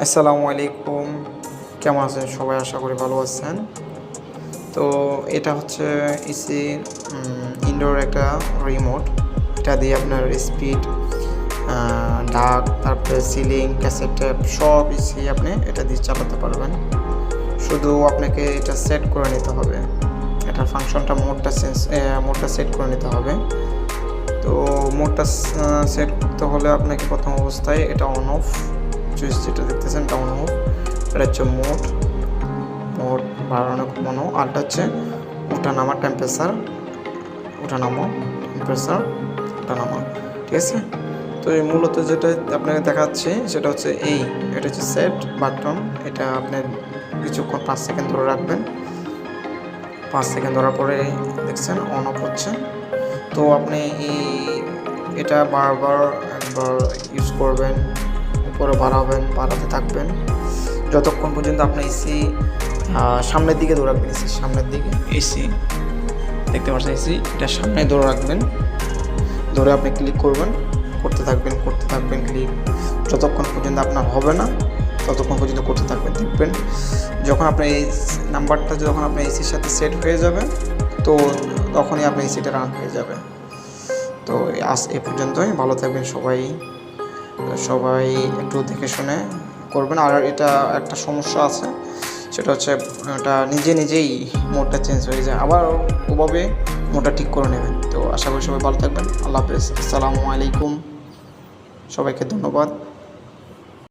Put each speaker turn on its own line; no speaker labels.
আসসালামু আলাইকুম। কেমন আছেন সবাই? আশা করি ভালো আছেন। তো এটা হচ্ছে ইসি ইনডোর একটা রিমোট এটা দিয়ে আপনার স্পিড ডাক, তারপরে সিলিং ক্যাসেট ট্যাপ সব ইসি আপনি এটা দিয়ে চালাতে পারবেন। শুধু আপনাকে এটা সেট করে নিতে হবে। এটার ফাংশনটা মোডটা সেন্স মোডটা সেট করে নিতে হবে। তো মোডটা সেট করতে হলে আপনাকে প্রথম অবস্থায় এটা অন অফ সুইচ যেটা দেখতেছেন অন অফ এটা হচ্ছে মোড মোড বাড়ানো কমানো আরটা হচ্ছে ওটা নামা টেম্পারেচার ওটা নামা টেম্পারেচার ওটা নামা ঠিক আছে? তো এই মূলত যেটা আপনাকে দেখাচ্ছি, সেটা হচ্ছে এই, এটা হচ্ছে সেট বাটন এটা আপনি কিছুক্ষণ পাঁচ সেকেন্ড ধরে রাখবেন। পাঁচ সেকেন্ড ধরার পরে দেখছেন অন অফ হচ্ছে। তো আপনি এই, এটা বারবার একবার ইউজ করবেন উপরে বাড়াবেন বাড়াতে থাকবেন। যতক্ষণ পর্যন্ত আপনার এসি সামনের দিকে ধরে রাখবেন এসি সামনের দিকে। এসি দেখতে পাচ্ছেন এসি এটা সামনে ধরে রাখবেন। ধরে আপনি ক্লিক করবেন, করতে থাকবেন করতে থাকবেন ক্লিক যতক্ষণ পর্যন্ত আপনার হবে না, ততক্ষণ পর্যন্ত করতে থাকবেন, দেখবেন। যখন আপনার এই নাম্বারটা যখন আপনার এসির সাথে সেট হয়ে যাবে, তো তখনই আপনার এসিটা রান হয়ে যাবে। তো আজ এ পর্যন্তই, ভালো থাকবেন সবাই। সবাই একটু দেখে শুনে করবেন। আর এটা একটা সমস্যা আছে, সেটা হচ্ছে ওটা নিজে নিজেই মোডটা চেঞ্জ হয়ে যায়। আবার ওভাবে মোডটা ঠিক করে নেবেন। তো আশা করি সবাই ভালো থাকবেন। আল্লাহ হাফেজ। আসসালামু আলাইকুম। সবাইকে ধন্যবাদ।